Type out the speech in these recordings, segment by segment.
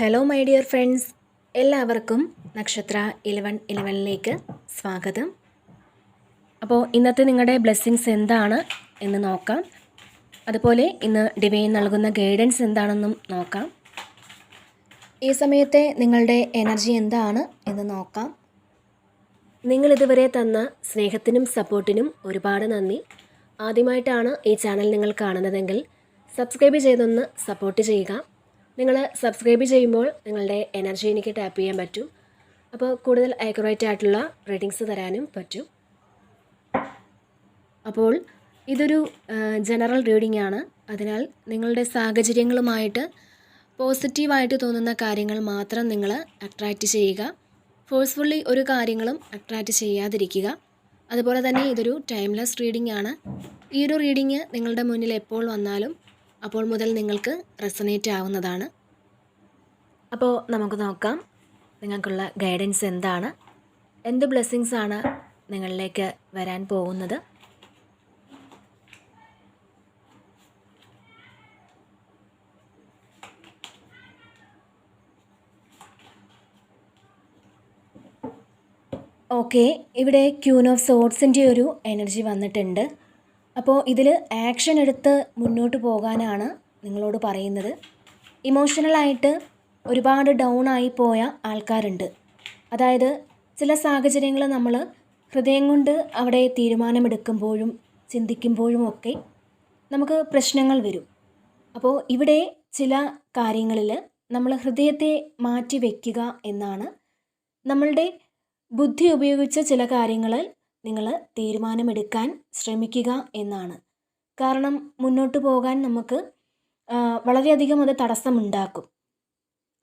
Hello my dear friends എല്ലാവർക്കും നക്ഷത്ര Eleven ഇലവനിലേക്ക് സ്വാഗതം. അപ്പോൾ ഇന്നത്തെ നിങ്ങളുടെ ബ്ലെസ്സിങ്സ് എന്താണ് എന്ന് നോക്കാം. അതുപോലെ ഇന്ന് ഡിവൈൻ നൽകുന്ന ഗൈഡൻസ് എന്താണെന്നും നോക്കാം. ഈ സമയത്തെ നിങ്ങളുടെ എനർജി എന്താണ് എന്ന് നോക്കാം. നിങ്ങളിതുവരെ തന്ന സ്നേഹത്തിനും സപ്പോർട്ടിനും ഒരുപാട് നന്ദി. ആദ്യമായിട്ടാണ് ഈ ചാനൽ നിങ്ങൾ കാണുന്നതെങ്കിൽ സബ്സ്ക്രൈബ് ചെയ്തൊന്ന് സപ്പോർട്ട് ചെയ്യുക. നിങ്ങൾ സബ്സ്ക്രൈബ് ചെയ്യുമ്പോൾ നിങ്ങളുടെ എനർജി എനിക്ക് ടാപ്പ് ചെയ്യാൻ പറ്റും. അപ്പോൾ കൂടുതൽ ആക്യുറേറ്റ് ആയിട്ടുള്ള റീഡിങ്സ് തരാനും പറ്റും. അപ്പോൾ ഇതൊരു ജനറൽ റീഡിംഗ് ആണ്. അതിനാൽ നിങ്ങളുടെ സാഹചര്യങ്ങളുമായിട്ട് പോസിറ്റീവായിട്ട് തോന്നുന്ന കാര്യങ്ങൾ മാത്രം നിങ്ങൾ അട്രാക്റ്റ് ചെയ്യുക. ഫോഴ്സ്ഫുള്ളി ഒരു കാര്യങ്ങളും അട്രാക്റ്റ് ചെയ്യാതിരിക്കുക. അതുപോലെ തന്നെ ഇതൊരു ടൈംലെസ് റീഡിംഗ് ആണ്. ഈ ഒരു റീഡിങ് നിങ്ങളുടെ മുന്നിൽ എപ്പോൾ വന്നാലും അപ്പോൾ മുതൽ നിങ്ങൾക്ക് റെസനേറ്റ് ആവുന്നതാണ്. അപ്പോൾ നമുക്ക് നോക്കാം. നിങ്ങൾക്കുള്ള ഗൈഡൻസ് എന്താണ്? എന്ത് ബ്ലെസ്സിങ്സ് ആണ് നിങ്ങളിലേക്ക് വരാൻ പോകുന്നത്? ഓക്കെ ഇവിടെ ക്യൂൻ ഓഫ് സോട്സിന്റെ ഒരു എനർജി വന്നിട്ടുണ്ട്. അപ്പോൾ ഇതിൽ ആക്ഷൻ എടുത്ത് മുന്നോട്ട് പോകാനാണ് നിങ്ങളോട് പറയുന്നത്. ഇമോഷണലായിട്ട് ഒരുപാട് ഡൗൺ ആയി പോയ ആൾക്കാരുണ്ട്. അതായത് ചില സാഹചര്യങ്ങൾ നമ്മൾ ഹൃദയം കൊണ്ട് അവിടെ തീരുമാനമെടുക്കുമ്പോഴും ചിന്തിക്കുമ്പോഴും ഒക്കെ നമുക്ക് പ്രശ്നങ്ങൾ വരും. അപ്പോൾ ഇവിടെ ചില കാര്യങ്ങളിൽ നമ്മൾ ഹൃദയത്തെ മാറ്റി വയ്ക്കുക എന്നാണ് നമ്മളുടെ ബുദ്ധി ഉപയോഗിച്ച ചില കാര്യങ്ങളിൽ നിങ്ങൾ തീരുമാനമെടുക്കാൻ ശ്രമിക്കുക എന്നാണ്. കാരണം മുന്നോട്ട് പോകാൻ നമുക്ക് വളരെയധികം അത് തടസ്സമുണ്ടാക്കും.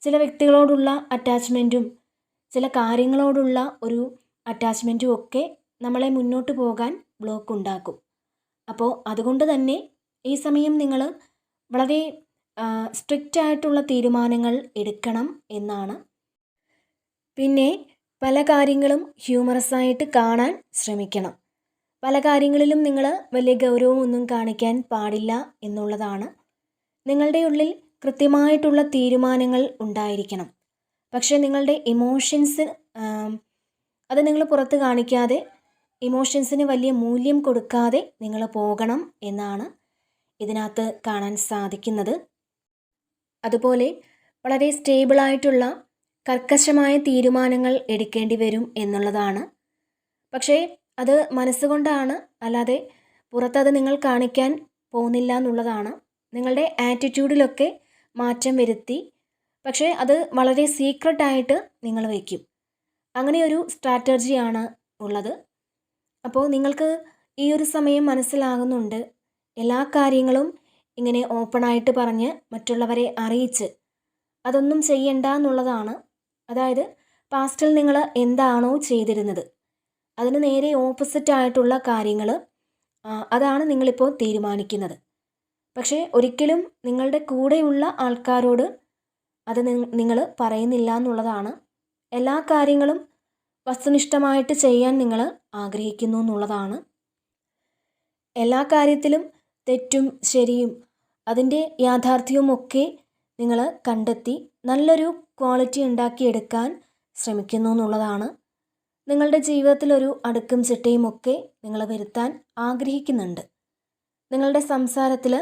ചില വ്യക്തികളോടുള്ള അറ്റാച്ച്മെന്റും ചില കാര്യങ്ങളോടുള്ള ഒരു അറ്റാച്ച്മെന്റും ഒക്കെ നമ്മളെ മുന്നോട്ട് പോകാൻ ബ്ലോക്ക് ഉണ്ടാക്കും. അപ്പോൾ അതുകൊണ്ട് തന്നെ ഈ സമയം നിങ്ങൾ വളരെ സ്ട്രിക്റ്റ് ആയിട്ടുള്ള തീരുമാനങ്ങൾ എടുക്കണം എന്നാണ്. പിന്നെ പല കാര്യങ്ങളും ഹ്യൂമറസ് ആയിട്ട് കാണാൻ ശ്രമിക്കണം. പല കാര്യങ്ങളിലും നിങ്ങൾ വലിയ ഗൗരവമൊന്നും കാണിക്കാൻ പാടില്ല എന്നുള്ളതാണ്. നിങ്ങളുടെ ഉള്ളിൽ കൃത്യമായിട്ടുള്ള തീരുമാനങ്ങൾ ഉണ്ടായിരിക്കണം. പക്ഷേ നിങ്ങളുടെ ഇമോഷൻസ് അത് നിങ്ങൾ പുറത്ത് കാണിക്കാതെ ഇമോഷൻസിന് വലിയ മൂല്യം കൊടുക്കാതെ നിങ്ങൾ പോകണം എന്നാണ് ഇതിനകത്ത് കാണാൻ സാധിക്കുന്നത്. അതുപോലെ വളരെ സ്റ്റേബിളായിട്ടുള്ള കർക്കശമായ തീരുമാനങ്ങൾ എടുക്കേണ്ടി വരും എന്നുള്ളതാണ്. പക്ഷേ അത് മനസ്സുകൊണ്ടാണ് അല്ലാതെ പുറത്തത് നിങ്ങൾ കാണിക്കാൻ പോകുന്നില്ല എന്നുള്ളതാണ്. നിങ്ങളുടെ ആറ്റിറ്റ്യൂഡിലൊക്കെ മാറ്റം വരുത്തി. പക്ഷേ അത് വളരെ സീക്രട്ടായിട്ട് നിങ്ങൾ വയ്ക്കും. അങ്ങനെ ഒരു സ്ട്രാറ്റജിയാണ് ഉള്ളത്. അപ്പോൾ നിങ്ങൾക്ക് ഈ ഒരു സമയം മനസ്സിലാകുന്നുണ്ട്. എല്ലാ കാര്യങ്ങളും ഇങ്ങനെ ഓപ്പണായിട്ട് പറഞ്ഞ് മറ്റുള്ളവരെ അറിയിച്ച്. അതൊന്നും ചെയ്യണ്ട എന്നുള്ളതാണ്. അതായത് പാസ്റ്റിൽ നിങ്ങൾ എന്താണോ ചെയ്തിരുന്നത്. അതിന് നേരെ ഓപ്പോസിറ്റ് ആയിട്ടുള്ള കാര്യങ്ങൾ അതാണ് നിങ്ങളിപ്പോൾ തീരുമാനിക്കുന്നത്. പക്ഷേ ഒരിക്കലും നിങ്ങളുടെ കൂടെയുള്ള ആൾക്കാരോട് അത് നിങ്ങൾ പറയുന്നില്ല എന്നുള്ളതാണ്. എല്ലാ കാര്യങ്ങളും വസ്തുനിഷ്ഠമായിട്ട് ചെയ്യാൻ നിങ്ങൾ ആഗ്രഹിക്കുന്നു എന്നുള്ളതാണ്. എല്ലാ കാര്യത്തിലും തെറ്റും ശരിയും അതിന്റെ യാഥാർത്ഥ്യവും ഒക്കെ നിങ്ങൾ കണ്ടെത്തി നല്ലൊരു ക്വാളിറ്റി ഉണ്ടാക്കിയെടുക്കാൻ ശ്രമിക്കുന്നു എന്നുള്ളതാണ്. നിങ്ങളുടെ ജീവിതത്തിലൊരു അടുക്കും ചിട്ടയും ഒക്കെ നിങ്ങൾ വരുത്താൻ ആഗ്രഹിക്കുന്നുണ്ട്. നിങ്ങളുടെ സംസാരത്തിൽ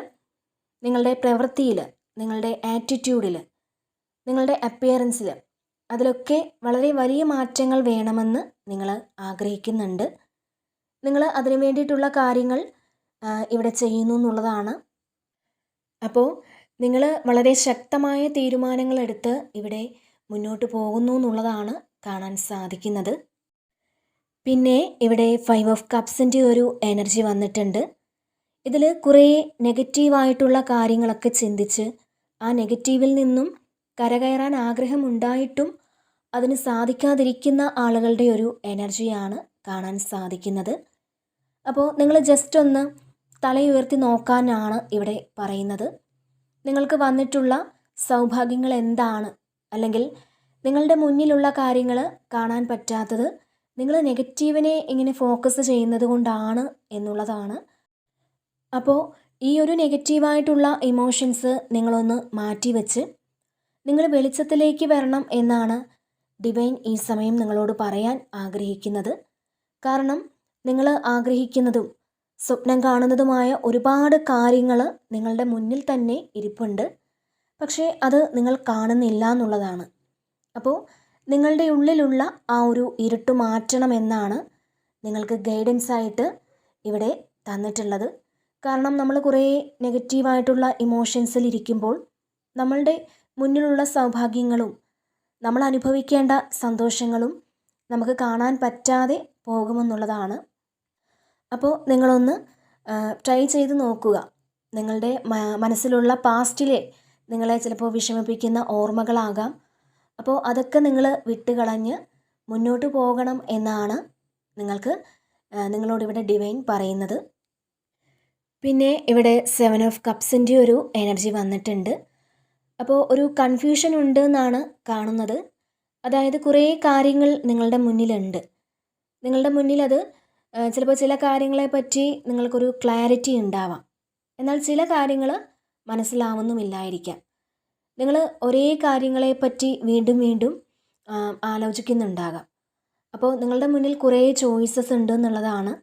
നിങ്ങളുടെ പ്രവൃത്തിയിൽ നിങ്ങളുടെ ആറ്റിറ്റ്യൂഡിൽ നിങ്ങളുടെ അപ്പിയറൻസിൽ അതിലൊക്കെ വളരെ വലിയ മാറ്റങ്ങൾ വേണമെന്ന് നിങ്ങൾ ആഗ്രഹിക്കുന്നുണ്ട്. നിങ്ങൾ അതിനു വേണ്ടിയിട്ടുള്ള കാര്യങ്ങൾ ഇവിടെ ചെയ്യുന്നു എന്നുള്ളതാണ്. അപ്പോൾ നിങ്ങൾ വളരെ ശക്തമായ തീരുമാനങ്ങളെടുത്ത് ഇവിടെ മുന്നോട്ട് പോകുന്നു എന്നുള്ളതാണ് കാണാൻ സാധിക്കുന്നത്. പിന്നെ ഇവിടെ ഫൈവ് ഓഫ് കപ്സിന്റെ ഒരു എനർജി വന്നിട്ടുണ്ട്. ഇതിൽ കുറേ നെഗറ്റീവായിട്ടുള്ള കാര്യങ്ങളൊക്കെ ചിന്തിച്ച് ആ നെഗറ്റീവിൽ നിന്നും കരകയറാൻ ആഗ്രഹമുണ്ടായിട്ടും അതിന് സാധിക്കാതിരിക്കുന്ന ആളുകളുടെ ഒരു എനർജിയാണ് കാണാൻ സാധിക്കുന്നത്. അപ്പോൾ നിങ്ങൾ ജസ്റ്റ് ഒന്ന് തലയുയർത്തി നോക്കാനാണ് ഇവിടെ പറയുന്നത്. നിങ്ങൾക്ക് വന്നിട്ടുള്ള സൗഭാഗ്യങ്ങൾ എന്താണ്? അല്ലെങ്കിൽ നിങ്ങളുടെ മുന്നിലുള്ള കാര്യങ്ങൾ കാണാൻ പറ്റാത്തത് നിങ്ങൾ നെഗറ്റീവിനെ ഇങ്ങനെ ഫോക്കസ് ചെയ്യുന്നത് കൊണ്ടാണ് എന്നുള്ളതാണ് അപ്പോൾ ഈ ഒരു നെഗറ്റീവായിട്ടുള്ള ഇമോഷൻസ് നിങ്ങളൊന്ന് മാറ്റി വെച്ച് നിങ്ങൾ വെളിച്ചത്തിലേക്ക് വരണം എന്നാണ് ഡിവൈൻ ഈ സമയം നിങ്ങളോട് പറയാൻ ആഗ്രഹിക്കുന്നത്. കാരണം നിങ്ങൾ ആഗ്രഹിക്കുന്നതും സ്വപ്നം കാണുന്നതുമായ ഒരുപാട് കാര്യങ്ങൾ നിങ്ങളുടെ മുന്നിൽ തന്നെ ഇരിപ്പുണ്ട്. പക്ഷേ അത് നിങ്ങൾ കാണുന്നില്ല എന്നുള്ളതാണ്. അപ്പോൾ നിങ്ങളുടെ ഉള്ളിലുള്ള ആ ഒരു ഇരുട്ട് മാറ്റണമെന്നാണ് നിങ്ങൾക്ക് ഗൈഡൻസ് ആയിട്ട് ഇവിടെ തന്നിട്ടുള്ളത്. കാരണം നമ്മൾ കുറേ നെഗറ്റീവായിട്ടുള്ള ഇമോഷൻസിൽ ഇരിക്കുമ്പോൾ നമ്മളുടെ മുന്നിലുള്ള സൗഭാഗ്യങ്ങളും നമ്മൾ അനുഭവിക്കേണ്ട സന്തോഷങ്ങളും നമുക്ക് കാണാൻ പറ്റാതെ പോകുമെന്നുള്ളതാണ്. അപ്പോൾ നിങ്ങളൊന്ന് ട്രൈ ചെയ്ത് നോക്കുക. നിങ്ങളുടെ മനസ്സിലുള്ള പാസ്റ്റിലെ നിങ്ങളെ ചിലപ്പോൾ വിഷമിപ്പിക്കുന്ന ഓർമ്മകളാകാം. അപ്പോൾ അതൊക്കെ നിങ്ങൾ വിട്ടുകളഞ്ഞ് മുന്നോട്ട് പോകണം എന്നാണ് നിങ്ങൾക്ക് നിങ്ങളോട് ഇവിടെ ഡിവൈൻ പറയുന്നത്. പിന്നെ ഇവിടെ സെവൻ ഓഫ് കപ്സിന്റെ ഒരു എനർജി വന്നിട്ടുണ്ട്. അപ്പോൾ ഒരു കൺഫ്യൂഷൻ ഉണ്ട് എന്നാണ് കാണുന്നത്. അതായത് കുറേ കാര്യങ്ങൾ നിങ്ങളുടെ മുന്നിലുണ്ട്. നിങ്ങളുടെ മുന്നിൽ അത് ചിലപ്പോൾ ചില കാര്യങ്ങളെ പറ്റി നിങ്ങൾക്കൊരു ക്ലാരിറ്റി ഉണ്ടാവാം. എന്നാൽ ചില കാര്യങ്ങൾ മനസ്സിലാവുന്നുമില്ലായിരിക്കാം. നിങ്ങൾ ഒരേ കാര്യങ്ങളെ പറ്റി വീണ്ടും വീണ്ടും ആലോചിക്കുന്നുണ്ടാകാം. അപ്പോൾ നിങ്ങളുടെ മുന്നിൽ കുറേ ചോയ്സസ് ഉണ്ട് എന്നുള്ളതാണ്.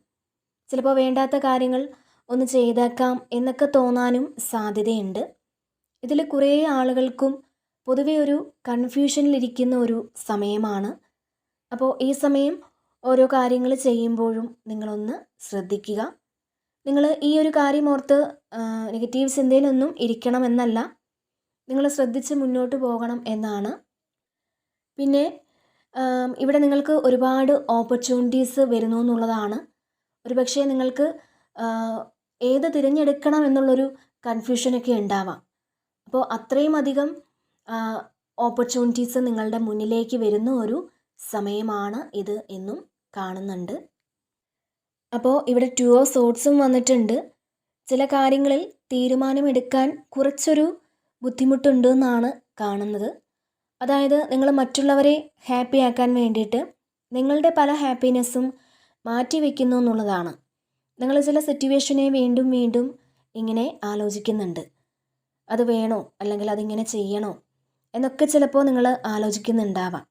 ചിലപ്പോൾ വേണ്ടാത്ത കാര്യങ്ങൾ ഒന്ന് ചെയ്തേക്കാം എന്നൊക്കെ തോന്നാനും സാധ്യതയുണ്ട്. ഇതിൽ കുറേ ആളുകൾക്കും പൊതുവെ ഒരു കൺഫ്യൂഷനിലിരിക്കുന്ന ഒരു സമയമാണ്. അപ്പോൾ ഈ സമയം ഓരോ കാര്യങ്ങൾ ചെയ്യുമ്പോഴും നിങ്ങളൊന്ന് ശ്രദ്ധിക്കുക. നിങ്ങൾ ഈ ഒരു കാര്യം ഓർത്ത് നെഗറ്റീവ് ചിന്തയിലൊന്നും ഇരിക്കണമെന്നല്ല. നിങ്ങൾ ശ്രദ്ധിച്ച് മുന്നോട്ട് പോകണം എന്നാണ്. പിന്നെ ഇവിടെ നിങ്ങൾക്ക് ഒരുപാട് ഓപ്പർച്യൂണിറ്റീസ് വരുന്നു എന്നുള്ളതാണ്. ഒരു പക്ഷേ നിങ്ങൾക്ക് ഏത് തിരഞ്ഞെടുക്കണം എന്നുള്ളൊരു കൺഫ്യൂഷനൊക്കെ ഉണ്ടാവാം. അപ്പോൾ അത്രയും അധികം ഓപ്പർച്യൂണിറ്റീസ് നിങ്ങളുടെ മുന്നിലേക്ക് വരുന്ന ഒരു സമയമാണ് ഇത് എന്നും കാണുന്നുണ്ട്. അപ്പോൾ ഇവിടെ ടു ഓഫ് സോട്ട്സും വന്നിട്ടുണ്ട്. ചില കാര്യങ്ങളിൽ തീരുമാനമെടുക്കാൻ കുറച്ചൊരു ബുദ്ധിമുട്ടുണ്ട് എന്നാണ് കാണുന്നത്. അതായത് നിങ്ങൾ മറ്റുള്ളവരെ ഹാപ്പി ആക്കാൻ വേണ്ടിയിട്ട് നിങ്ങളുടെ പല ഹാപ്പിനെസ്സും മാറ്റി വയ്ക്കുന്നു എന്നുള്ളതാണ്. നിങ്ങൾ ചില സിറ്റുവേഷനെ വീണ്ടും വീണ്ടും ഇങ്ങനെ ആലോചിക്കുന്നുണ്ട്. അത് വേണോ? അല്ലെങ്കിൽ അതിങ്ങനെ ചെയ്യണോ? എന്നൊക്കെ ചിലപ്പോൾ നിങ്ങൾ ആലോചിക്കുന്നുണ്ടാവാം.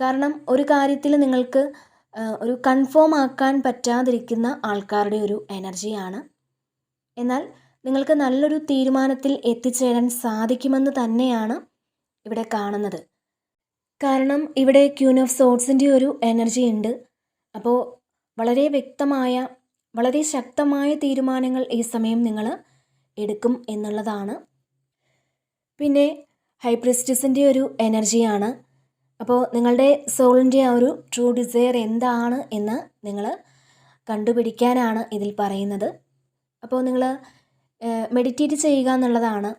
കാരണം ഒരു കാര്യത്തിൽ നിങ്ങൾക്ക് ഒരു കൺഫേം ആക്കാൻ പറ്റാതിരിക്കുന്ന ആൾക്കാരുടെ ഒരു എനർജിയാണ് എന്നാൽ നിങ്ങൾക്ക് നല്ലൊരു തീരുമാനത്തിൽ എത്തിച്ചേരാൻ സാധിക്കുമെന്ന് തന്നെയാണ് ഇവിടെ കാണുന്നത്. കാരണം ഇവിടെ ക്യൂൻ ഓഫ് സോട്ട്സിന്റെ ഒരു എനർജി ഉണ്ട്. അപ്പോൾ വളരെ വ്യക്തമായ വളരെ ശക്തമായ തീരുമാനങ്ങൾ ഈ സമയം നിങ്ങൾ എടുക്കും എന്നുള്ളതാണ്. പിന്നെ ഹൈപ്രിസ്റ്റിസിന്റെ ഒരു എനർജിയാണ്. അപ്പോൾ നിങ്ങളുടെ സോളിന്റെ ആ ഒരു ട്രൂ ഡിസയർ എന്താണ് എന്ന് നിങ്ങൾ കണ്ടുപിടിക്കാനാണ് ഇതിൽ പറയുന്നത്. അപ്പോൾ നിങ്ങൾ മെഡിറ്റേറ്റ് ചെയ്യുക എന്നുള്ളതാണ്.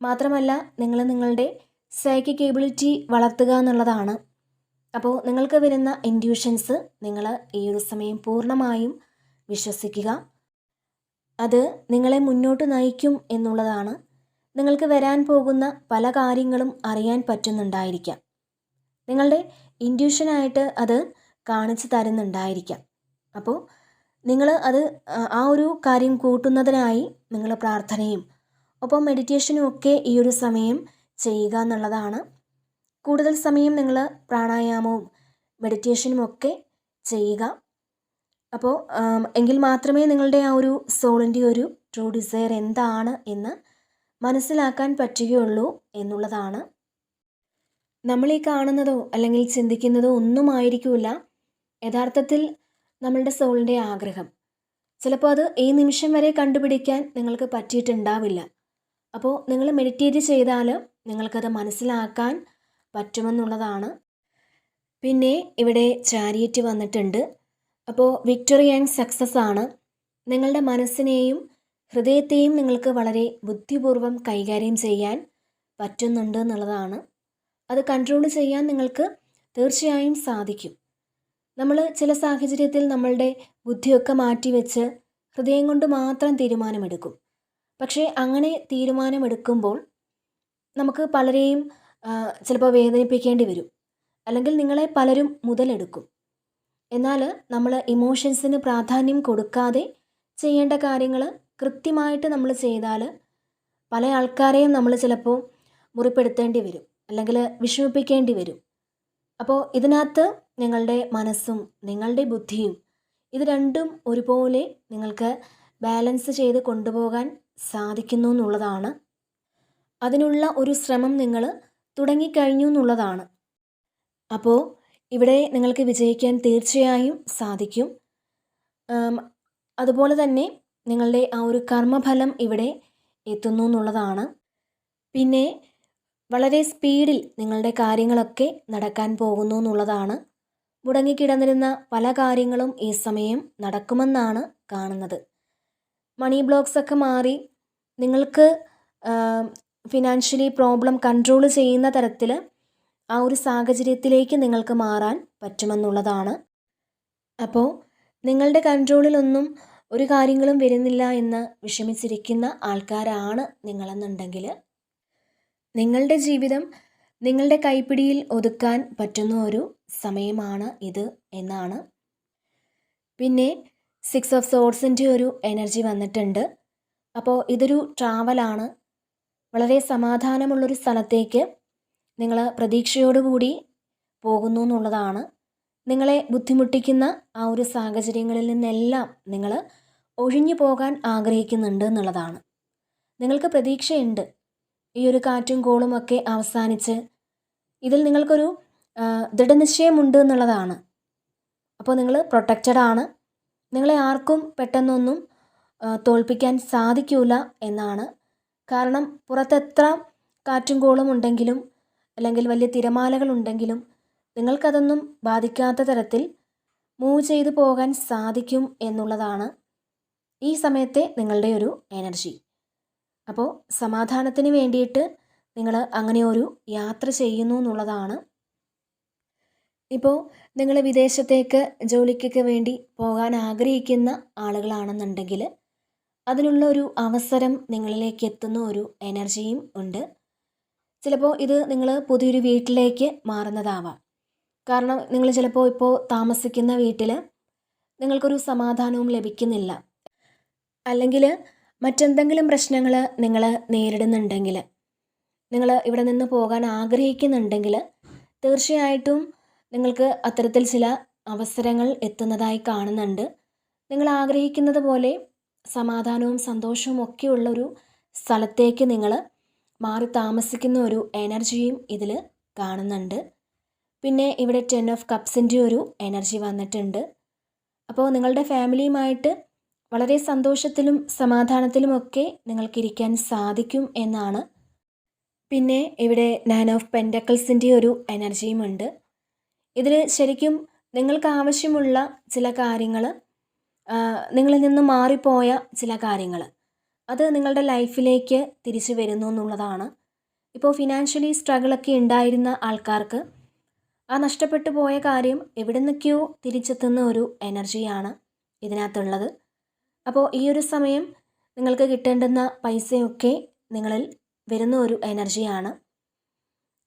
മാത്രമല്ല നിങ്ങൾ നിങ്ങളുടെ സൈക്കിക് എബിലിറ്റി വളർത്തുക എന്നുള്ളതാണ്. അപ്പോൾ നിങ്ങൾക്ക് വരുന്ന ഇൻഡ്യൂഷൻസ് നിങ്ങൾ ഈ ഒരു സമയം പൂർണമായും വിശ്വസിക്കുക. അത് നിങ്ങളെ മുന്നോട്ട് നയിക്കും എന്നുള്ളതാണ്. നിങ്ങൾക്ക് വരാൻ പോകുന്ന പല കാര്യങ്ങളും അറിയാൻ പറ്റുന്നുണ്ടായിരിക്കാം. നിങ്ങളുടെ ഇൻഡ്യൂഷനായിട്ട് അത് കാണിച്ചു തരുന്നുണ്ടായിരിക്കാം. അപ്പോൾ നിങ്ങൾ അത് ആ ഒരു കാര്യം കൂട്ടുന്നതിനായി നിങ്ങൾ പ്രാർത്ഥനയും ഒപ്പം മെഡിറ്റേഷനും ഒക്കെ ഈ ഒരു സമയം ചെയ്യുക എന്നുള്ളതാണ്. കൂടുതൽ സമയം നിങ്ങൾ പ്രാണായാമവും മെഡിറ്റേഷനും ഒക്കെ ചെയ്യുക. അപ്പോൾ എങ്കിൽ മാത്രമേ നിങ്ങളുടെ ആ ഒരു സോളിന്റെ ഒരു ട്രൂ ഡിസയർ എന്താണ് എന്ന് മനസ്സിലാക്കാൻ പറ്റുകയുള്ളൂ എന്നുള്ളതാണ്. നമ്മൾ ഈ കാണുന്നതോ അല്ലെങ്കിൽ ചിന്തിക്കുന്നതോ ഒന്നും ആയിരിക്കില്ല യഥാർത്ഥത്തിൽ നമ്മളുടെ സോളിന്റെ ആഗ്രഹം. ചിലപ്പോൾ അത് ഈ നിമിഷം വരെ കണ്ടുപിടിക്കാൻ നിങ്ങൾക്ക് പറ്റിയിട്ടുണ്ടാവില്ല. അപ്പോൾ നിങ്ങൾ മെഡിറ്റേറ്റ് ചെയ്താൽ നിങ്ങൾക്കത് മനസ്സിലാക്കാൻ പറ്റുമെന്നുള്ളതാണ്. പിന്നെ ഇവിടെ ചാരിയറ്റ് വന്നിട്ടുണ്ട്. അപ്പോൾ വിക്ടറി ആൻഡ് സക്സസ് ആണ്. നിങ്ങളുടെ മനസ്സിനെയും ഹൃദയത്തെയും നിങ്ങൾക്ക് വളരെ ബുദ്ധിപൂർവം കൈകാര്യം ചെയ്യാൻ പറ്റുന്നുണ്ട് എന്നുള്ളതാണ്. അത് കൺട്രോൾ ചെയ്യാൻ നിങ്ങൾക്ക് തീർച്ചയായും സാധിക്കും. നമ്മൾ ചില സാഹചര്യത്തിൽ നമ്മളുടെ ബുദ്ധിയൊക്കെ മാറ്റിവെച്ച് ഹൃദയം കൊണ്ട് മാത്രം തീരുമാനമെടുക്കും. പക്ഷേ അങ്ങനെ തീരുമാനമെടുക്കുമ്പോൾ നമുക്ക് പലരെയും ചിലപ്പോൾ വേദനിപ്പിക്കേണ്ടി വരും. അല്ലെങ്കിൽ നിങ്ങളെ പലരും മുതലെടുക്കും. എന്നാൽ നമ്മൾ ഇമോഷൻസിന് പ്രാധാന്യം കൊടുക്കാതെ ചെയ്യേണ്ട കാര്യങ്ങൾ കൃത്യമായിട്ട് നമ്മൾ ചെയ്താൽ പല ആൾക്കാരെയും നമ്മൾ ചിലപ്പോൾ മുറിപ്പെടുത്തേണ്ടി വരും അല്ലെങ്കിൽ വിഷമിപ്പിക്കേണ്ടി വരും. അപ്പോൾ ഇതിനകത്ത് നിങ്ങളുടെ മനസ്സും നിങ്ങളുടെ ബുദ്ധിയും ഇത് രണ്ടും ഒരുപോലെ നിങ്ങൾക്ക് ബാലൻസ് ചെയ്ത് കൊണ്ടുപോകാൻ സാധിക്കുന്നു എന്നുള്ളതാണ്. അതിനുള്ള ഒരു ശ്രമം നിങ്ങൾ തുടങ്ങിക്കഴിഞ്ഞു എന്നുള്ളതാണ്. അപ്പോൾ ഇവിടെ നിങ്ങൾക്ക് വിജയിക്കാൻ തീർച്ചയായും സാധിക്കും. അതുപോലെ തന്നെ നിങ്ങളുടെ ആ ഒരു കർമ്മഫലം ഇവിടെ എത്തുന്നു എന്നുള്ളതാണ്. പിന്നെ വളരെ സ്പീഡിൽ നിങ്ങളുടെ കാര്യങ്ങളൊക്കെ നടക്കാൻ പോകുന്നു എന്നുള്ളതാണ്. മുടങ്ങിക്കിടന്നിരുന്ന പല കാര്യങ്ങളും ഈ സമയം നടക്കുമെന്നാണ് കാണുന്നത്. മണി ബ്ലോക്സ് ഒക്കെ മാറി നിങ്ങൾക്ക് ഫിനാൻഷ്യലി പ്രോബ്ലം കൺട്രോൾ ചെയ്യുന്ന തരത്തിൽ ആ ഒരു സാഹചര്യത്തിലേക്ക് നിങ്ങൾക്ക് മാറാൻ പറ്റുമെന്നുള്ളതാണ്. അപ്പോൾ നിങ്ങളുടെ കൺട്രോളിലൊന്നും ഒരു കാര്യങ്ങളും വരുന്നില്ല എന്ന് വിഷമിച്ചിരിക്കുന്ന ആൾക്കാരാണ് നിങ്ങളെന്നുണ്ടെങ്കിൽ നിങ്ങളുടെ ജീവിതം നിങ്ങളുടെ കൈപ്പിടിയിൽ ഒതുക്കാൻ പറ്റുന്ന ഒരു സമയമാണ് ഇത് എന്നാണ്. പിന്നെ സിക്സ് ഓഫ് സോഡ്സിന്റെ ഒരു എനർജി വന്നിട്ടുണ്ട്. അപ്പോൾ ഇതൊരു ട്രാവലാണ് വളരെ സമാധാനമുള്ളൊരു സ്ഥലത്തേക്ക് നിങ്ങൾ പ്രതീക്ഷയോടുകൂടി പോകുന്നു എന്നുള്ളതാണ്. നിങ്ങളെ ബുദ്ധിമുട്ടിക്കുന്ന ആ ഒരു സാഹചര്യങ്ങളിൽ നിന്നെല്ലാം നിങ്ങൾ ഒഴിഞ്ഞു പോകാൻ ആഗ്രഹിക്കുന്നുണ്ട് എന്നുള്ളതാണ്. നിങ്ങൾക്ക് പ്രതീക്ഷയുണ്ട്. ഈ ഒരു കാറ്റും കോളും ഒക്കെ അവസാനിച്ച് ഇതിൽ നിങ്ങൾക്കൊരു ദൃഢനിശ്ചയമുണ്ട് എന്നുള്ളതാണ്. അപ്പോൾ നിങ്ങൾ പ്രൊട്ടക്റ്റഡ് ആണ്. നിങ്ങളെ ആർക്കും പെട്ടെന്നൊന്നും തോൽപ്പിക്കാൻ സാധിക്കൂല എന്നാണ്. കാരണം പുറത്തെത്ര കാറ്റും കോളും ഉണ്ടെങ്കിലും അല്ലെങ്കിൽ വലിയ തിരമാലകൾ ഉണ്ടെങ്കിലും നിങ്ങൾക്കതൊന്നും ബാധിക്കാത്ത തരത്തിൽ മൂവ് ചെയ്തു പോകാൻ സാധിക്കും എന്നുള്ളതാണ് ഈ സമയത്തെ നിങ്ങളുടെ ഒരു എനർജി അപ്പോൾ സമാധാനത്തിന് വേണ്ടിയിട്ട് നിങ്ങൾ അങ്ങനെ ഒരു യാത്ര ചെയ്യുന്നു എന്നുള്ളതാണ്. ഇപ്പോൾ നിങ്ങൾ വിദേശത്തേക്ക് ജോലിക്കൊക്കെ വേണ്ടി പോകാൻ ആഗ്രഹിക്കുന്ന ആളുകളാണെന്നുണ്ടെങ്കിൽ അതിനുള്ള ഒരു അവസരം നിങ്ങളിലേക്ക് എത്തുന്ന ഒരു എനർജിയും ഉണ്ട്. ചിലപ്പോൾ ഇത് നിങ്ങൾ പുതിയൊരു വീട്ടിലേക്ക് മാറുന്നതാവാം. കാരണം നിങ്ങൾ ചിലപ്പോൾ ഇപ്പോൾ താമസിക്കുന്ന വീട്ടിൽ നിങ്ങൾക്കൊരു സമാധാനവും ലഭിക്കുന്നില്ല. അല്ലെങ്കിൽ മറ്റെന്തെങ്കിലും പ്രശ്നങ്ങൾ നിങ്ങൾ നേരിടുന്നുണ്ടെങ്കിൽ നിങ്ങൾ ഇവിടെ നിന്ന് പോകാൻ ആഗ്രഹിക്കുന്നുണ്ടെങ്കിൽ തീർച്ചയായിട്ടും നിങ്ങൾക്ക് അത്തരത്തിൽ ചില അവസരങ്ങൾ എത്തുന്നതായി കാണുന്നുണ്ട്. നിങ്ങൾ ആഗ്രഹിക്കുന്നത് പോലെ സമാധാനവും സന്തോഷവും ഒക്കെയുള്ളൊരു സ്ഥലത്തേക്ക് നിങ്ങൾ മാറി താമസിക്കുന്ന ഒരു എനർജിയും ഇതിൽ കാണുന്നുണ്ട്. പിന്നെ ഇവിടെ ടെൻ ഓഫ് കപ്സിന്റെ ഒരു എനർജി വന്നിട്ടുണ്ട്. അപ്പോൾ നിങ്ങളുടെ ഫാമിലിയുമായിട്ട് വളരെ സന്തോഷത്തിലും സമാധാനത്തിലുമൊക്കെ നിങ്ങൾക്കിരിക്കാൻ സാധിക്കും എന്നാണ്. പിന്നെ ഇവിടെ നയൻ ഓഫ് പെൻഡക്കിൾസിന്റെ ഒരു എനർജിയുമുണ്ട് ഇതിൽ ശരിക്കും നിങ്ങൾക്ക് ആവശ്യമുള്ള ചില കാര്യങ്ങൾ നിങ്ങളിൽ നിന്ന് മാറിപ്പോയ ചില കാര്യങ്ങൾ. അത് നിങ്ങളുടെ ലൈഫിലേക്ക് തിരിച്ചു വരുന്നു എന്നുള്ളതാണ്. ഇപ്പോൾ ഫിനാൻഷ്യലി സ്ട്രഗിളൊക്കെ ഉണ്ടായിരുന്ന ആൾക്കാർക്ക് ആ നഷ്ടപ്പെട്ടു പോയ കാര്യം എവിടെ നിന്നൊക്കെയോ തിരിച്ചെത്തുന്ന ഒരു എനർജിയാണ് ഇതിനകത്തുള്ളത്. അപ്പോൾ ഈ ഒരു സമയം നിങ്ങൾക്ക് കിട്ടേണ്ടുന്ന പൈസയൊക്കെ നിങ്ങളിൽ വരുന്ന ഒരു എനർജിയാണ്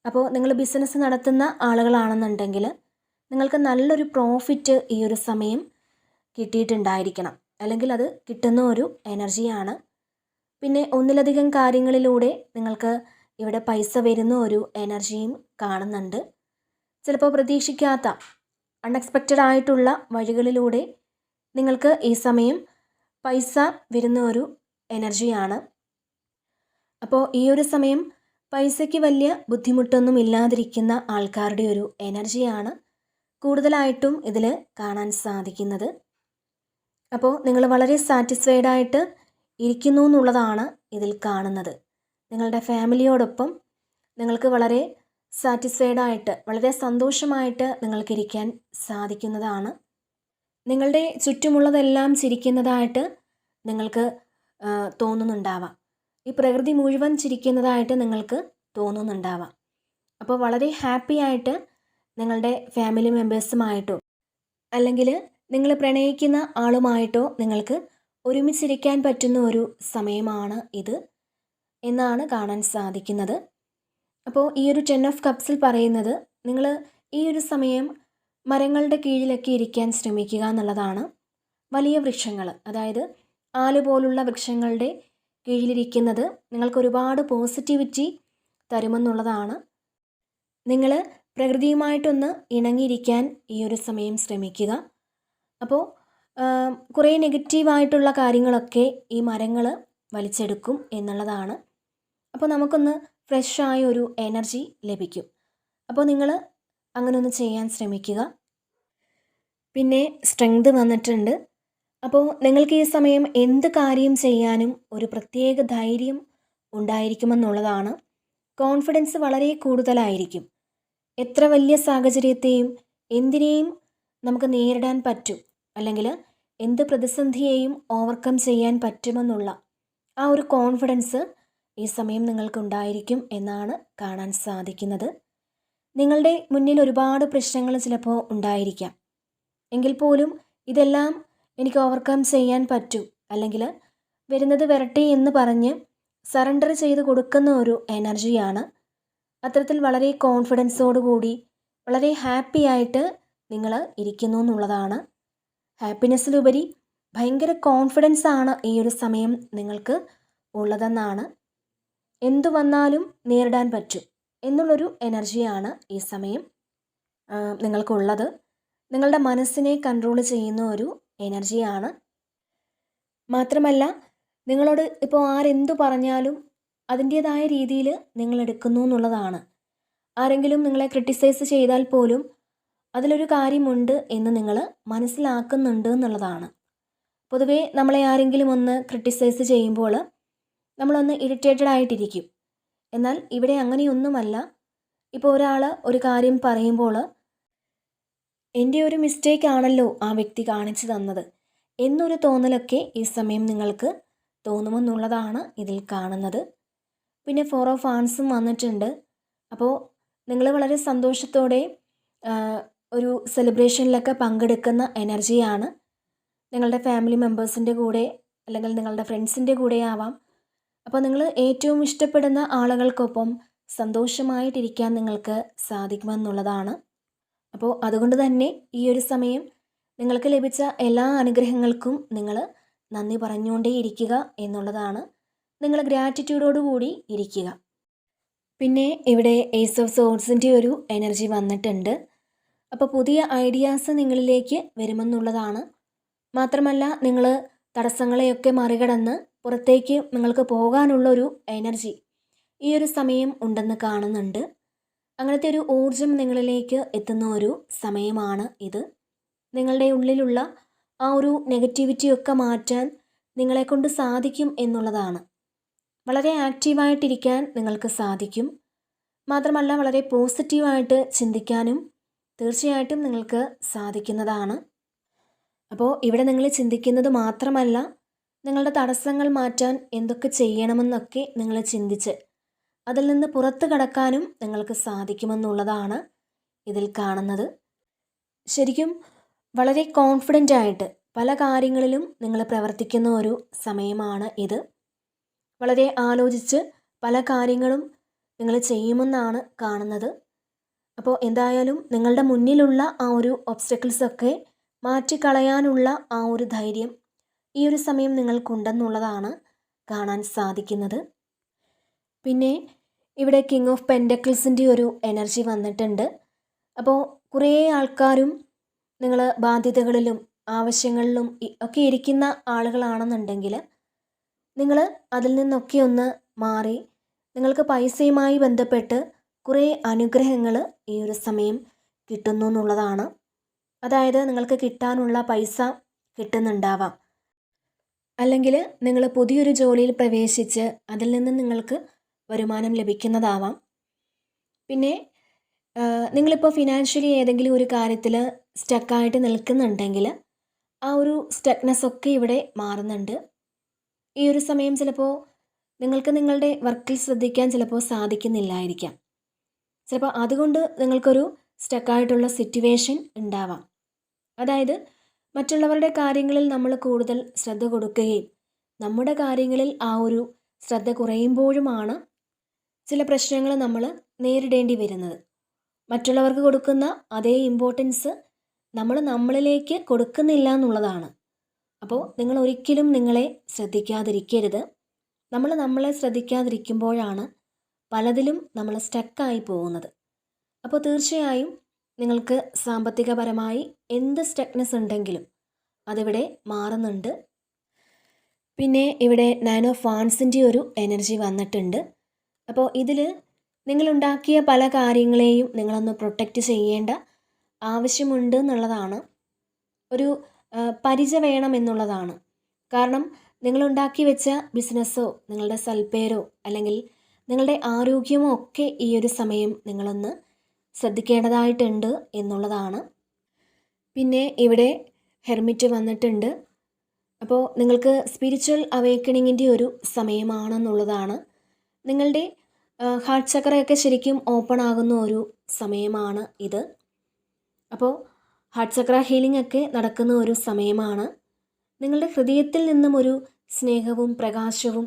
അപ്പോൾ നിങ്ങൾ ബിസിനസ് നടത്തുന്ന ആളുകളാണെന്നുണ്ടെങ്കിൽ നിങ്ങൾക്ക് നല്ലൊരു പ്രോഫിറ്റ് ഈ ഒരു സമയം കിട്ടിയിട്ടുണ്ടായിരിക്കണം. അല്ലെങ്കിൽ അത് കിട്ടുന്ന ഒരു എനർജിയാണ് പിന്നെ ഒന്നിലധികം കാര്യങ്ങളിലൂടെ നിങ്ങൾക്ക് ഇവിടെ പൈസ വരുന്ന ഒരു എനർജിയും കാണുന്നുണ്ട്. ചിലപ്പോൾ പ്രതീക്ഷിക്കാത്ത അൺഎക്സ്പെക്റ്റഡ് ആയിട്ടുള്ള വഴികളിലൂടെ നിങ്ങൾക്ക് ഈ സമയം പൈസ വരുന്ന ഒരു എനർജിയാണ്. അപ്പോൾ ഈ ഒരു സമയം പൈസയ്ക്ക് വലിയ ബുദ്ധിമുട്ടൊന്നും ഇല്ലാതിരിക്കുന്ന ആൾക്കാരുടെ ഒരു എനർജിയാണ് കൂടുതലായിട്ടും ഇതിൽ കാണാൻ സാധിക്കുന്നത്. അപ്പോൾ നിങ്ങൾ വളരെ സാറ്റിസ്ഫൈഡ് ആയിട്ട് ഇരിക്കുന്നു എന്നുള്ളതാണ് ഇതിൽ കാണുന്നത്. നിങ്ങളുടെ ഫാമിലിയോടൊപ്പം നിങ്ങൾക്ക് വളരെ സാറ്റിസ്ഫൈഡ് ആയിട്ട് വളരെ സന്തോഷമായിട്ട് നിങ്ങൾക്ക് നിങ്ങൾക്കിരിക്കാൻ സാധിക്കുന്നതാണ്. നിങ്ങളുടെ ചുറ്റുമുള്ളതെല്ലാം ചിരിക്കുന്നതായിട്ട് നിങ്ങൾക്ക് തോന്നുന്നുണ്ടാവാം. ഈ പ്രകൃതി മുഴുവൻ ചിരിക്കുന്നതായിട്ട് നിങ്ങൾക്ക് തോന്നുന്നുണ്ടാവാം. അപ്പോൾ വളരെ ഹാപ്പി ആയിട്ട് നിങ്ങളുടെ ഫാമിലി മെമ്പേഴ്സുമായിട്ടോ അല്ലെങ്കിൽ നിങ്ങൾ പ്രണയിക്കുന്ന ആളുമായിട്ടോ നിങ്ങൾക്ക് ഒരുമിച്ചിരിക്കാൻ പറ്റുന്ന ഒരു സമയമാണ് ഇത് എന്നാണ് കാണാൻ സാധിക്കുന്നത്. അപ്പോൾ ഈ ഒരു ടെൻ ഓഫ് കപ്സിൽ പറയുന്നത് നിങ്ങൾ ഈ ഒരു സമയം മരങ്ങളുടെ കീഴിലൊക്കെ ഇരിക്കാൻ ശ്രമിക്കുക എന്നുള്ളതാണ്. വലിയ വൃക്ഷങ്ങൾ അതായത് ആൽ പോലുള്ള വൃക്ഷങ്ങളുടെ കീഴിലിരിക്കുന്നത് നിങ്ങൾക്ക് ഒരുപാട് പോസിറ്റിവിറ്റി തരുമെന്നുള്ളതാണ്. നിങ്ങൾ പ്രകൃതിയുമായിട്ടൊന്ന് ഇണങ്ങിയിരിക്കാൻ ഈ ഒരു സമയം ശ്രമിക്കുക. അപ്പോൾ കുറേ നെഗറ്റീവായിട്ടുള്ള കാര്യങ്ങളൊക്കെ ഈ മരങ്ങൾ വലിച്ചെടുക്കും എന്നുള്ളതാണ്. അപ്പോൾ നമുക്കൊന്ന് ഫ്രഷായ ഒരു എനർജി ലഭിക്കും. അപ്പോൾ നിങ്ങൾ അങ്ങനെ ഒന്ന് ചെയ്യാൻ ശ്രമിക്കുക. പിന്നെ സ്ട്രെങ്ത് വന്നിട്ടുണ്ട്. അപ്പോൾ നിങ്ങൾക്ക് ഈ സമയം എന്ത് കാര്യം ചെയ്യാനും ഒരു പ്രത്യേക ധൈര്യം ഉണ്ടായിരിക്കുമെന്നുള്ളതാണ്. കോൺഫിഡൻസ് വളരെ കൂടുതലായിരിക്കും. എത്ര വലിയ സാഹചര്യത്തെയും എന്തിനേയും നമുക്ക് നേരിടാൻ പറ്റും. അല്ലെങ്കിൽ എന്ത് പ്രതിസന്ധിയെയും ഓവർകം ചെയ്യാൻ പറ്റുമെന്നുള്ള ആ ഒരു കോൺഫിഡൻസ് ഈ സമയം നിങ്ങൾക്കുണ്ടായിരിക്കും എന്നാണ് കാണാൻ സാധിക്കുന്നത്. നിങ്ങളുടെ മുന്നിൽ ഒരുപാട് പ്രശ്നങ്ങൾ ചിലപ്പോൾ ഉണ്ടായിരിക്കാം. എങ്കിൽ പോലും ഇതെല്ലാം എനിക്ക് ഓവർകം ചെയ്യാൻ പറ്റൂ. അല്ലെങ്കിൽ വരുന്നത് വരട്ടെ എന്ന് പറഞ്ഞ് സറണ്ടർ ചെയ്ത് കൊടുക്കുന്ന ഒരു എനർജിയാണ് അത്തരത്തിൽ വളരെ കോൺഫിഡൻസോടുകൂടി വളരെ ഹാപ്പി ആയിട്ട് നിങ്ങൾ ഇരിക്കുന്നു എന്നുള്ളതാണ്. ഹാപ്പിനെസ്സിലുപരി ഭയങ്കര കോൺഫിഡൻസ് ആണ് ഈ ഒരു സമയം നിങ്ങൾക്ക് ഉള്ളതെന്നാണ്. എന്തു വന്നാലും നേരിടാൻ പറ്റും എന്നുള്ളൊരു എനർജിയാണ് ഈ സമയം നിങ്ങൾക്കുള്ളത്. നിങ്ങളുടെ മനസ്സിനെ കൺട്രോൾ ചെയ്യുന്ന ഒരു എനർജിയാണ് മാത്രമല്ല നിങ്ങളോട് ഇപ്പോൾ ആരെന്തു പറഞ്ഞാലും അതിന്റേതായ രീതിയിൽ നിങ്ങൾ എടുക്കുന്നു എന്നുള്ളതാണ്. ആരെങ്കിലും നിങ്ങളെ ക്രിട്ടിസൈസ് ചെയ്താൽ പോലും അതിലൊരു കാര്യമുണ്ട് എന്ന് നിങ്ങൾ മനസ്സിലാക്കുന്നുണ്ട് എന്നുള്ളതാണ്. പൊതുവേ നമ്മളെ ആരെങ്കിലും ഒന്ന് ക്രിട്ടിസൈസ് ചെയ്യുമ്പോൾ നമ്മളൊന്ന് ഇറിറ്റേറ്റഡ് ആയിട്ടിരിക്കും. എന്നാൽ ഇവിടെ അങ്ങനെയൊന്നുമല്ല. ഇപ്പോൾ ഒരാൾ ഒരു കാര്യം പറയുമ്പോൾ എന്റെ ഒരു മിസ്റ്റേക്ക് ആണല്ലോ ആ വ്യക്തി കാണിച്ചു തന്നത് എന്നൊരു തോന്നലൊക്കെ ഈ സമയം നിങ്ങൾക്ക് തോന്നുമെന്നുള്ളതാണ് ഇതിൽ കാണുന്നത്. പിന്നെ ഫോർ ഓഫ് ആൺസും വന്നിട്ടുണ്ട്. അപ്പോൾ നിങ്ങൾ വളരെ സന്തോഷത്തോടെ ഒരു സെലിബ്രേഷനിലൊക്കെ പങ്കെടുക്കുന്ന എനർജിയാണ് നിങ്ങളുടെ ഫാമിലി മെമ്പേഴ്സിന്റെ കൂടെ അല്ലെങ്കിൽ നിങ്ങളുടെ ഫ്രണ്ട്സിന്റെ കൂടെ ആവാം. അപ്പോൾ നിങ്ങൾ ഏറ്റവും ഇഷ്ടപ്പെടുന്ന ആളുകൾക്കൊപ്പം സന്തോഷമായിട്ടിരിക്കാൻ നിങ്ങൾക്ക് സാധിക്കുമെന്നുള്ളതാണ്. അപ്പോൾ അതുകൊണ്ട് തന്നെ ഈ ഒരു സമയം നിങ്ങൾക്ക് ലഭിച്ച എല്ലാ അനുഗ്രഹങ്ങൾക്കും നിങ്ങൾ നന്ദി പറഞ്ഞുകൊണ്ടേ ഇരിക്കുക എന്നുള്ളതാണ്. നിങ്ങൾ ഗ്രാറ്റിറ്റ്യൂഡോടുകൂടി ഇരിക്കുക. പിന്നെ ഇവിടെ ഏസ് ഓഫ് സോഴ്സിന്റെ ഒരു എനർജി വന്നിട്ടുണ്ട്. അപ്പോൾ പുതിയ ഐഡിയാസ് നിങ്ങളിലേക്ക് വരുമെന്നുള്ളതാണ്. മാത്രമല്ല നിങ്ങൾ തടസ്സങ്ങളെയൊക്കെ മറികടന്ന് പുറത്തേക്ക് നിങ്ങൾക്ക് പോകാനുള്ള ഒരു എനർജി ഈ ഒരു സമയം ഉണ്ടെന്ന് കാണുന്നുണ്ട്. അങ്ങനത്തെ ഒരു ഊർജം നിങ്ങളിലേക്ക് എത്തുന്ന ഒരു സമയമാണ് ഇത്. നിങ്ങളുടെ ഉള്ളിലുള്ള ആ ഒരു നെഗറ്റിവിറ്റിയൊക്കെ മാറ്റാൻ നിങ്ങളെക്കൊണ്ട് സാധിക്കും എന്നുള്ളതാണ്. വളരെ ആക്റ്റീവായിട്ടിരിക്കാൻ നിങ്ങൾക്ക് സാധിക്കും. മാത്രമല്ല വളരെ പോസിറ്റീവായിട്ട് ചിന്തിക്കാനും തീർച്ചയായിട്ടും നിങ്ങൾക്ക് സാധിക്കുന്നതാണ്. അപ്പോൾ ഇവിടെ നിങ്ങൾ ചിന്തിക്കുന്നത് മാത്രമല്ല നിങ്ങളുടെ തടസ്സങ്ങൾ മാറ്റാൻ എന്തൊക്കെ ചെയ്യണമെന്നൊക്കെ നിങ്ങൾ ചിന്തിച്ച് അതിൽ നിന്ന് പുറത്തു കടക്കാനും നിങ്ങൾക്ക് സാധിക്കുമെന്നുള്ളതാണ് ഇതിൽ കാണുന്നത്. ശരിക്കും വളരെ കോൺഫിഡന്റ് ആയിട്ട് പല കാര്യങ്ങളിലും നിങ്ങൾ പ്രവർത്തിക്കുന്ന ഒരു സമയമാണ് ഇത്. വളരെ ആലോചിച്ച് പല കാര്യങ്ങളും നിങ്ങൾ ചെയ്യുമെന്നാണ് കാണുന്നത്. അപ്പോൾ എന്തായാലും നിങ്ങളുടെ മുന്നിലുള്ള ആ ഒരു ഒബ്സ്റ്റക്കിൾസൊക്കെ മാറ്റിക്കളയാനുള്ള ആ ഒരു ധൈര്യം ഈ ഒരു സമയം നിങ്ങൾക്കുണ്ടെന്നുള്ളതാണ് കാണാൻ സാധിക്കുന്നത്. പിന്നെ ഇവിടെ കിങ് ഓഫ് പെൻഡക്കിൾസിന്റെ ഒരു എനർജി വന്നിട്ടുണ്ട്. അപ്പോൾ കുറേ ആൾക്കാരും നിങ്ങൾ ബാധ്യതകളിലും ആവശ്യങ്ങളിലും ഒക്കെ ഇരിക്കുന്ന ആളുകളാണെന്നുണ്ടെങ്കിൽ നിങ്ങൾ അതിൽ നിന്നൊക്കെ ഒന്ന് മാറി നിങ്ങൾക്ക് പൈസയുമായി ബന്ധപ്പെട്ട് കുറേ അനുഗ്രഹങ്ങൾ ഈ ഒരു സമയം കിട്ടുന്നു എന്നുള്ളതാണ്. അതായത് നിങ്ങൾക്ക് കിട്ടാനുള്ള പൈസ കിട്ടുന്നുണ്ടാവാം. അല്ലെങ്കിൽ നിങ്ങൾ പുതിയൊരു ജോലിയിൽ പ്രവേശിച്ച് അതിൽ നിന്ന് നിങ്ങൾക്ക് വരുമാനം ലഭിക്കുന്നതാവാം. പിന്നെ നിങ്ങളിപ്പോൾ ഫിനാൻഷ്യലി ഏതെങ്കിലും ഒരു കാര്യത്തിൽ സ്റ്റക്കായിട്ട് നിൽക്കുന്നുണ്ടെങ്കിൽ ആ ഒരു സ്റ്റക്നെസ് ഒക്കെ ഇവിടെ മാറുന്നുണ്ട്. ഈ ഒരു സമയം ചിലപ്പോൾ നിങ്ങൾക്ക് നിങ്ങളുടെ വർക്കിൽ ശ്രദ്ധിക്കാൻ ചിലപ്പോൾ സാധിക്കുന്നില്ലായിരിക്കാം. ചിലപ്പോൾ അതുകൊണ്ട് നിങ്ങൾക്കൊരു സ്റ്റക്കായിട്ടുള്ള സിറ്റുവേഷൻ ഉണ്ടാവാം. അതായത് മറ്റുള്ളവരുടെ കാര്യങ്ങളിൽ നമ്മൾ കൂടുതൽ ശ്രദ്ധ കൊടുക്കുകയും നമ്മുടെ കാര്യങ്ങളിൽ ആ ഒരു ശ്രദ്ധ കുറയുമ്പോഴുമാണ് ചില പ്രശ്നങ്ങൾ നമ്മൾ നേരിടേണ്ടി വരുന്നത്. മറ്റുള്ളവർക്ക് കൊടുക്കുന്ന അതേ ഇമ്പോർട്ടൻസ് നമ്മൾ നമ്മളിലേക്ക് കൊടുക്കുന്നില്ല എന്നുള്ളതാണ്. അപ്പോൾ നിങ്ങൾ ഒരിക്കലും നിങ്ങളെ ശ്രദ്ധിക്കാതിരിക്കരുത്. നമ്മൾ നമ്മളെ ശ്രദ്ധിക്കാതിരിക്കുമ്പോഴാണ് പലതിലും നമ്മൾ സ്റ്റക്കായി പോകുന്നത്. അപ്പോൾ തീർച്ചയായും നിങ്ങൾക്ക് സാമ്പത്തികപരമായി എന്ത് സ്റ്റക്നെസ് ഉണ്ടെങ്കിലും അതിവിടെ മാറുന്നുണ്ട്. പിന്നെ ഇവിടെ നയൻ ഓഫ് വാൺസിന്റെ ഒരു എനർജി വന്നിട്ടുണ്ട്. അപ്പോൾ ഇതിൽ നിങ്ങളുണ്ടാക്കിയ പല കാര്യങ്ങളെയും നിങ്ങളൊന്ന് പ്രൊട്ടക്റ്റ് ചെയ്യേണ്ട ആവശ്യമുണ്ട് എന്നുള്ളതാണ്. ഒരു പരിച വേണം എന്നുള്ളതാണ്. കാരണം നിങ്ങളുണ്ടാക്കി വെച്ച ബിസിനസ്സോ നിങ്ങളുടെ സൽപ്പേരോ അല്ലെങ്കിൽ നിങ്ങളുടെ ആരോഗ്യമോ ഒക്കെ ഈ ഒരു സമയം നിങ്ങളൊന്ന് ശ്രദ്ധിക്കേണ്ടതായിട്ടുണ്ട് എന്നുള്ളതാണ്. പിന്നെ ഇവിടെ ഹെർമിറ്റ് വന്നിട്ടുണ്ട്. അപ്പോൾ നിങ്ങൾക്ക് സ്പിരിച്വൽ അവേക്കണിങ്ങിന്റെ ഒരു സമയമാണെന്നുള്ളതാണ്. നിങ്ങളുടെ ഹാർട്ട് ചക്രയൊക്കെ ശരിക്കും ഓപ്പൺ ആകുന്ന ഒരു സമയമാണ് ഇത്. അപ്പോൾ ഹാർട്ട് ചക്ര ഹീലിംഗ് ഒക്കെ നടക്കുന്ന ഒരു സമയമാണ്. നിങ്ങളുടെ ഹൃദയത്തിൽ നിന്നും ഒരു സ്നേഹവും പ്രകാശവും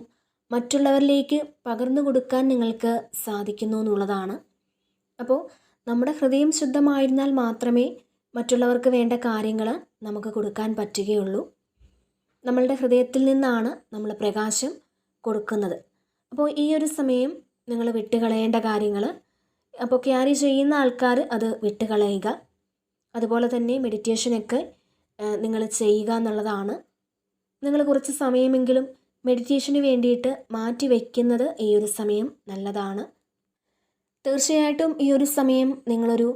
മറ്റുള്ളവരിലേക്ക് പകർന്നു കൊടുക്കാൻ നിങ്ങൾക്ക് സാധിക്കുന്നു എന്നുള്ളതാണ്. അപ്പോൾ നമ്മുടെ ഹൃദയം ശുദ്ധമായിരുന്നാൽ മാത്രമേ മറ്റുള്ളവർക്ക് വേണ്ട കാര്യങ്ങൾ നമുക്ക് കൊടുക്കാൻ പറ്റുകയുള്ളൂ. നമ്മളുടെ ഹൃദയത്തിൽ നിന്നാണ് നമ്മൾ പ്രകാശം കൊടുക്കുന്നത്. അപ്പോൾ ഈ ഒരു സമയം നിങ്ങൾ വിട്ടുകളയേണ്ട കാര്യങ്ങൾ അപ്പോൾ ക്യാരി ചെയ്യുന്ന ആൾക്കാർ അത് വിട്ടുകളയുക. അതുപോലെ തന്നെ മെഡിറ്റേഷനൊക്കെ നിങ്ങൾ ചെയ്യുക എന്നുള്ളതാണ്. നിങ്ങൾ കുറച്ച് സമയമെങ്കിലും മെഡിറ്റേഷന് വേണ്ടിയിട്ട് മാറ്റി വയ്ക്കുന്നത് ഈ ഒരു സമയം നല്ലതാണ്. തീർച്ചയായിട്ടും ഈ ഒരു സമയം നിങ്ങളൊരു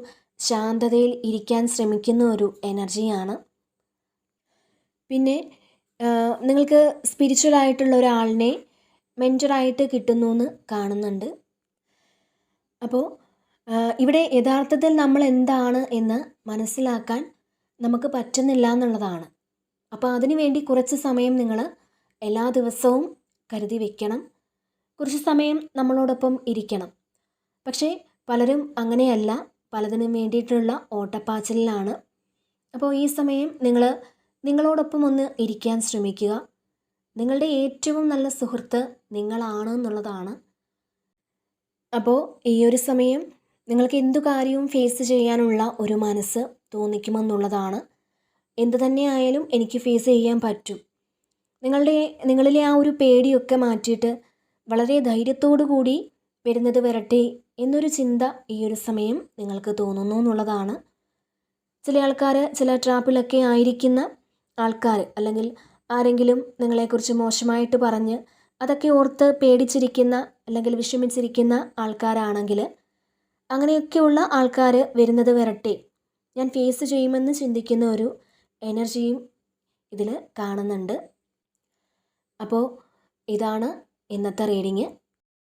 ശാന്തതയിൽ ഇരിക്കാൻ ശ്രമിക്കുന്ന ഒരു എനർജിയാണ് പിന്നെ നിങ്ങൾക്ക് സ്പിരിച്വൽ ആയിട്ടുള്ള ഒരാളിനെ മെന്ററായിട്ട് കിട്ടുന്നു എന്ന് കാണുന്നുണ്ട്. അപ്പോൾ ഇവിടെ യഥാർത്ഥത്തിൽ നമ്മൾ എന്താണ് എന്ന് മനസ്സിലാക്കാൻ നമുക്ക് പറ്റുന്നില്ല എന്നുള്ളതാണ്. അപ്പോൾ അതിനുവേണ്ടി കുറച്ച് സമയം നിങ്ങൾ എല്ലാ ദിവസവും കരുതി വെക്കണം. കുറച്ച് സമയം നമ്മളോടൊപ്പം ഇരിക്കണം. പക്ഷേ പലരും അങ്ങനെയല്ല. പലതിനും വേണ്ടിയിട്ടുള്ള ഓട്ടപ്പാച്ചിലാണ് അപ്പോൾ ഈ സമയം നിങ്ങൾ നിങ്ങളോടൊപ്പം ഒന്ന് ഇരിക്കാൻ ശ്രമിക്കുക. നിങ്ങളുടെ ഏറ്റവും നല്ല സുഹൃത്ത് നിങ്ങളാണ് എന്നുള്ളതാണ്. അപ്പോൾ ഈ ഒരു സമയം നിങ്ങൾക്ക് എന്തു കാര്യവും ഫേസ് ചെയ്യാനുള്ള ഒരു മനസ്സ് തോന്നിക്കുമെന്നുള്ളതാണ്. എന്തു തന്നെ ആയാലും എനിക്ക് ഫേസ് ചെയ്യാൻ പറ്റും. നിങ്ങളുടെ നിങ്ങളിലെ ആ ഒരു പേടിയൊക്കെ മാറ്റിയിട്ട് വളരെ ധൈര്യത്തോടു കൂടി വരുന്നത് വരട്ടെ എന്നൊരു ചിന്ത ഈ ഒരു സമയം നിങ്ങൾക്ക് തോന്നുന്നു എന്നുള്ളതാണ്. ചില ആൾക്കാർ ചില ട്രാപ്പിലൊക്കെ ആയിരിക്കുന്ന ആൾക്കാർ അല്ലെങ്കിൽ ആരെങ്കിലും നിങ്ങളെക്കുറിച്ച് മോശമായിട്ട് പറഞ്ഞ് അതൊക്കെ ഓർത്ത് പേടിച്ചിരിക്കുന്ന അല്ലെങ്കിൽ വിഷമിച്ചിരിക്കുന്ന ആൾക്കാരാണെങ്കിൽ അങ്ങനെയൊക്കെയുള്ള ആൾക്കാർ വരുന്നത് വരട്ടെ. ഞാൻ ഫേസ് ചെയ്യുമെന്ന് ചിന്തിക്കുന്ന ഒരു എനർജിയും ഇതിൽ കാണുന്നുണ്ട്. അപ്പോൾ ഇതാണ് ഇന്നത്തെ റീഡിങ്.